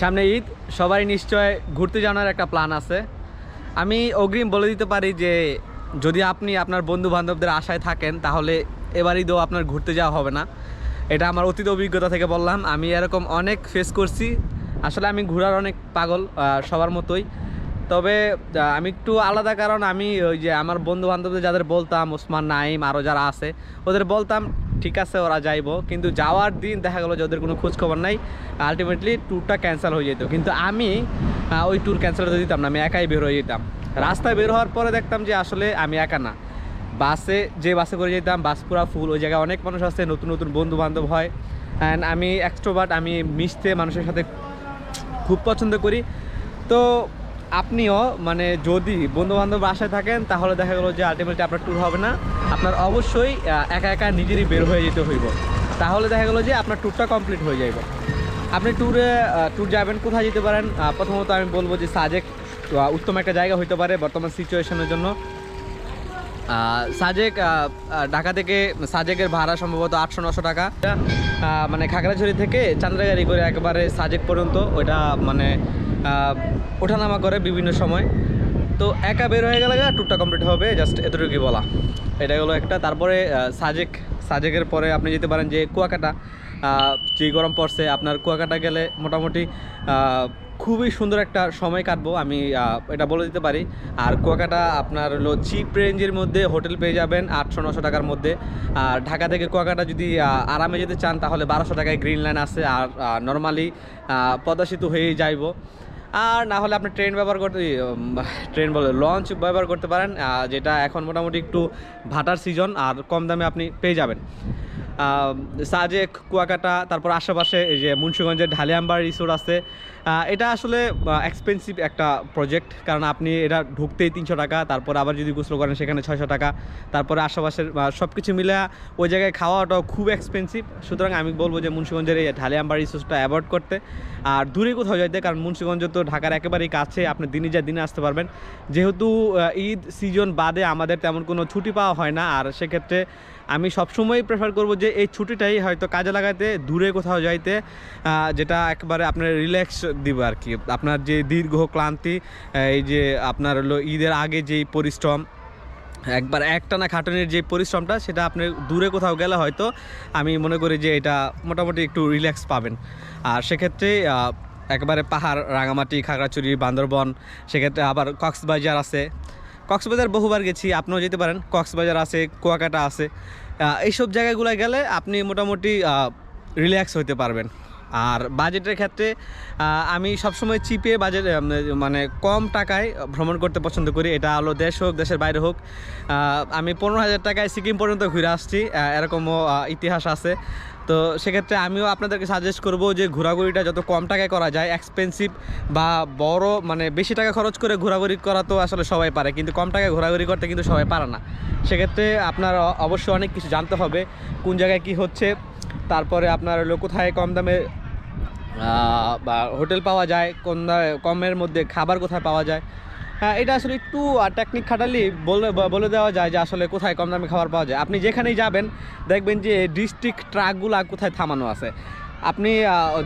সামনে ঈদ, সবারই নিশ্চয় ঘুরতে যাওয়ার একটা প্ল্যান আছে। আমি অগ্রিম বলে দিতে পারি যে, যদি আপনি আপনার বন্ধু বান্ধবদের আশায় থাকেন, তাহলে এবার ঈদও আপনার ঘুরতে যাওয়া হবে না। এটা আমার অতীত অভিজ্ঞতা থেকে বললাম। আমি এরকম অনেক ফেস করছি। আসলে আমি ঘোরার অনেক পাগল সবার মতোই। তবে আমি একটু আলাদা কারণ আমি ওই যে আমার বন্ধু বান্ধবদের যাদের বলতাম, ওসমান নাইম আরও যারা আছে, ওদের বলতাম ঠিক আছে, ওরা যাইবো। কিন্তু যাওয়ার দিন দেখা গেলো যে ওদের কোনো খোঁজখবর নাই। আলটিমেটলি ট্যুরটা ক্যান্সেল হয়ে যেত। কিন্তু আমি ওই ট্যুর ক্যান্সেল হতে দিতাম না, আমি একাই বের হয়ে যেতাম। রাস্তায় বের হওয়ার পরে দেখতাম যে আসলে আমি একা না। বাসে, যে বাসে করে যেতাম, বাস পুরা ফুল ওই জায়গায় অনেক মানুষ আছে, নতুন নতুন বন্ধু বান্ধব হয়। অ্যান্ড আমি এক্সট্রোবার্ট আমি মিশতে মানুষের সাথে খুব পছন্দ করি। তো আপনিও মানে যদি বন্ধু বান্ধব আশায় থাকেন, তাহলে দেখা গেলো যে আলটিমেটলি আপনার ট্যুর হবে না। আপনার অবশ্যই একা একা নিজেরই বের হয়ে যেতে হইব। তাহলে দেখা গেলো যে আপনার ট্যুরটা কমপ্লিট হয়ে যাবে আপনি ট্যুরে ট্যুর যাবেন, কোথায় যেতে পারেন? প্রথমত আমি বলব যে সাজেক উত্তম একটা জায়গা হইতে পারে বর্তমান সিচুয়েশনের জন্য। সাজেক ঢাকা থেকে সাজেকের ভাড়া সম্ভবত আটশো, নশো টাকা। মানে খাগড়াছড়ি থেকে চান্দ্রাগাড়ি করে একেবারে সাজেক পর্যন্ত, ওইটা মানে ওঠানামা করে বিভিন্ন সময়। তো একা বের হয়ে গেলে ট্যুরটা কমপ্লিট হবে জাস্ট এতটুকুই বলা। এটা হলো একটা। তারপরে সাজেক। সাজেকের পরে আপনি যেতে পারেন যে কুয়াকাটা। যে গরম পড়ছে, আপনার কুয়াকাটা গেলে মোটামুটি খুবই সুন্দর একটা সময় কাটবো। আমি এটা বলে দিতে পারি। আর কুয়াকাটা আপনার হলো চিপ রেঞ্জের মধ্যে হোটেল পেয়ে যাবেন আটশো, নশো টাকার মধ্যে। আর ঢাকা থেকে কুয়াকাটা যদি আরামে যেতে চান, তাহলে বারোশো টাকায় গ্রিন লাইন আছে। আর নর্মালি পদ্মা সেতু হয়েই যাইবো। আর না হলে আপনি ট্রেন ব্যবহার করতে ট্রেন বলে লঞ্চ ব্যবহার করতে পারেন যেটা এখন মোটামুটি একটু ভাটার সিজন আর কম দামে আপনি পেয়ে যাবেন। সাজেক, কুয়াকাটা, তারপর আশেপাশে এই যে মুন্সিগঞ্জের ঢালিয়াম্বার রিসোর্ট আছে। এটা আসলে এক্সপেন্সিভ একটা প্রজেক্ট কারণ আপনি এটা ঢুকতেই তিনশো টাকা, তারপর আবার যদি গোসল করেন সেখানে ছয়শো টাকা, তারপরে আশেপাশের সব কিছু মিলে ওই জায়গায় খাওয়াটাও খুব এক্সপেন্সিভ সুতরাং আমি বলব যে মুন্সিগঞ্জের এই ঢালিয়াম্বার রিসোর্টটা অ্যাভয়েড করতে। আর দূরে কোথাও যাইতে, কারণ মুন্সিগঞ্জ তো ঢাকার একেবারেই কাছে, আপনি দিনে যা দিনে আসতে পারবেন। যেহেতু ঈদ সিজন বাদে আমাদের তেমন কোনো ছুটি পাওয়া হয় না, আর সেক্ষেত্রে আমি সবসময় প্রেফার করব যে এই ছুটিটাই হয়তো কাজে লাগাইতে, দূরে কোথাও যাইতে যেটা একবারে আপনার রিল্যাক্স দিবে আর কি আপনার যে দীর্ঘ ক্লান্তি এই যে আপনার হলো ঈদের আগে যেই পরিশ্রম, একবার একটানা খাটনের যে পরিশ্রমটা, সেটা আপনি দূরে কোথাও গেলে হয়তো আমি মনে করি যে এটা মোটামুটি একটু রিল্যাক্স পাবেন। আর সেক্ষেত্রে একবারে পাহাড়, রাঙামাটি, খাগড়াছড়ি, বান্দরবন, সেক্ষেত্রে আবার কক্সবাজার আছে। কক্সবাজার বহুবার গেছি, আপনিও যেতে পারেন। কক্সবাজার আছে, কুয়াকাটা আছে। এইসব জায়গাগুলো গেলে আপনি মোটামুটি রিল্যাক্স হতে পারবেন। আর বাজেটের ক্ষেত্রে আমি সবসময় চিপে বাজেট মানে কম টাকায় ভ্রমণ করতে পছন্দ করি। এটা হলো দেশ হোক, দেশের বাইরে হোক। আমি পনেরো হাজার টাকায় সিকিম পর্যন্ত ঘুরে আসছি। এরকমও ইতিহাস আছে। তো সেক্ষেত্রে আমিও আপনাদেরকে সাজেস্ট করব যে ঘোরাঘুরিটা যত কম টাকায় করা যায় এক্সপেন্সিভ বা বড় মানে বেশি টাকা খরচ করে ঘোরাঘুরি করা তো আসলে সবাই পারে, কিন্তু কম টাকায় ঘোরাঘুরি করতে কিন্তু সবাই পারে না। সেক্ষেত্রে আপনার অবশ্যই অনেক কিছু জানতে হবে, কোন জায়গায় কি হচ্ছে, তারপরে আপনার হলো কোথায় কম দামে বা হোটেল পাওয়া যায়, কোন কমের মধ্যে খাবার কোথায় পাওয়া যায় হ্যাঁ এটা আসলে একটু টেকনিক খাটালি বলে বলে দেওয়া যায় যে আসলে কোথায় কম দামে খাবার পাওয়া যায়। আপনি যেখানেই যাবেন, দেখবেন যে ডিস্ট্রিক্ট ট্রাকগুলা কোথায় থামানো আছে। আপনি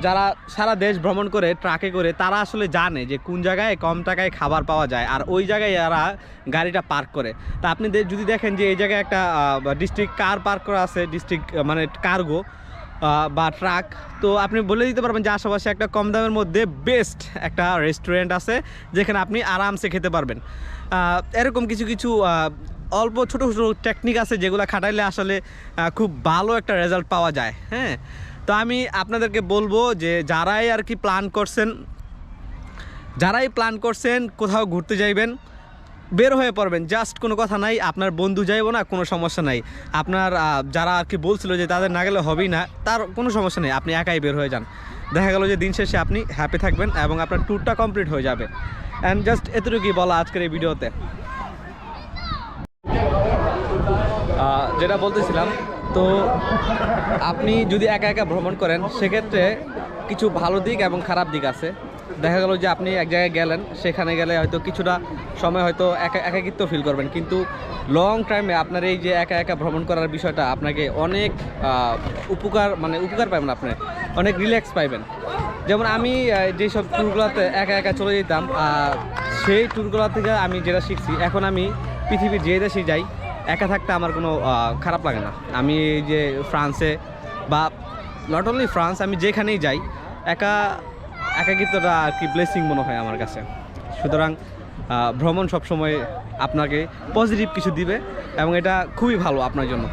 যারা সারা দেশ ভ্রমণ করে ট্রাকে করে, তারা আসলে জানে যে কোন জায়গায় কম টাকায় খাবার পাওয়া যায় আর ওই জায়গায় এরা গাড়িটা পার্ক করে। তা আপনি যদি দেখেন যে এই জায়গায় একটা ডিস্ট্রিক্ট কার পার্ক করা আছে ডিস্ট্রিক্ট মানে কার্গো বা ট্রাক তো আপনি বলে দিতে পারবেন যে আশেপাশে একটা কম দামের মধ্যে বেস্ট একটা রেস্টুরেন্ট আছে, যেখানে আপনি আরামসে খেতে পারবেন। এরকম কিছু কিছু অল্প ছোটো ছোটো টেকনিক আছে যেগুলো খাটাইলে আসলে খুব ভালো একটা রেজাল্ট পাওয়া যায় হ্যাঁ? তো আমি আপনাদেরকে বলব যে যারাই আর কি প্ল্যান করছেন, যারাই প্ল্যান করছেন কোথাও ঘুরতে যাইবেন বের হয়ে পড়বেন। জাস্ট কোনো কথা নাই, আপনার বন্ধু যাইব না, কোনো সমস্যা নাই। আপনার যারা আর কি বলছিল যে তাদের না গেলে হবেই না, তার কোনো সমস্যা নেই, আপনি একাই বের হয়ে যান। দেখা গেল যে দিন শেষে আপনি হ্যাপি থাকবেন এবং আপনার ট্যুরটা কমপ্লিট হয়ে যাবে। অ্যান্ড জাস্ট এতটুকুই বলা আজকের এই ভিডিওতে। যেটা বলতেছিলাম, তো আপনি যদি একা একা ভ্রমণ করেন, সেক্ষেত্রে কিছু ভালো দিক এবং খারাপ দিক আছে। দেখা গেল যে আপনি এক জায়গায় গেলেন, সেখানে গেলে হয়তো কিছুটা সময় হয়তো একা একাকিত্ব ফিল করবেন। কিন্তু লং টাইমে আপনার এই যে একা একা ভ্রমণ করার বিষয়টা আপনাকে অনেক উপকার মানে উপকার পাবেন আপনি। অনেক রিল্যাক্স পাইবেন। যেমন আমি যেসব ট্যুরগুলোতে একা একা চলে যেতাম সেই ট্যুরগুলো থেকে আমি যেটা শিখছি, এখন আমি পৃথিবীর যে দেশে যাই, একা থাকতে আমার কোনো খারাপ লাগে না। আমি যে ফ্রান্সে বা নট অনলি ফ্রান্স, আমি যেখানেই যাই, একা একাকিত্বটা আর কি ব্লেসিং মনে হয় আমার কাছে। সুতরাং ভ্রমণ সবসময় আপনাকে পজিটিভ কিছু দিবে এবং এটা খুবই ভালো আপনার জন্য।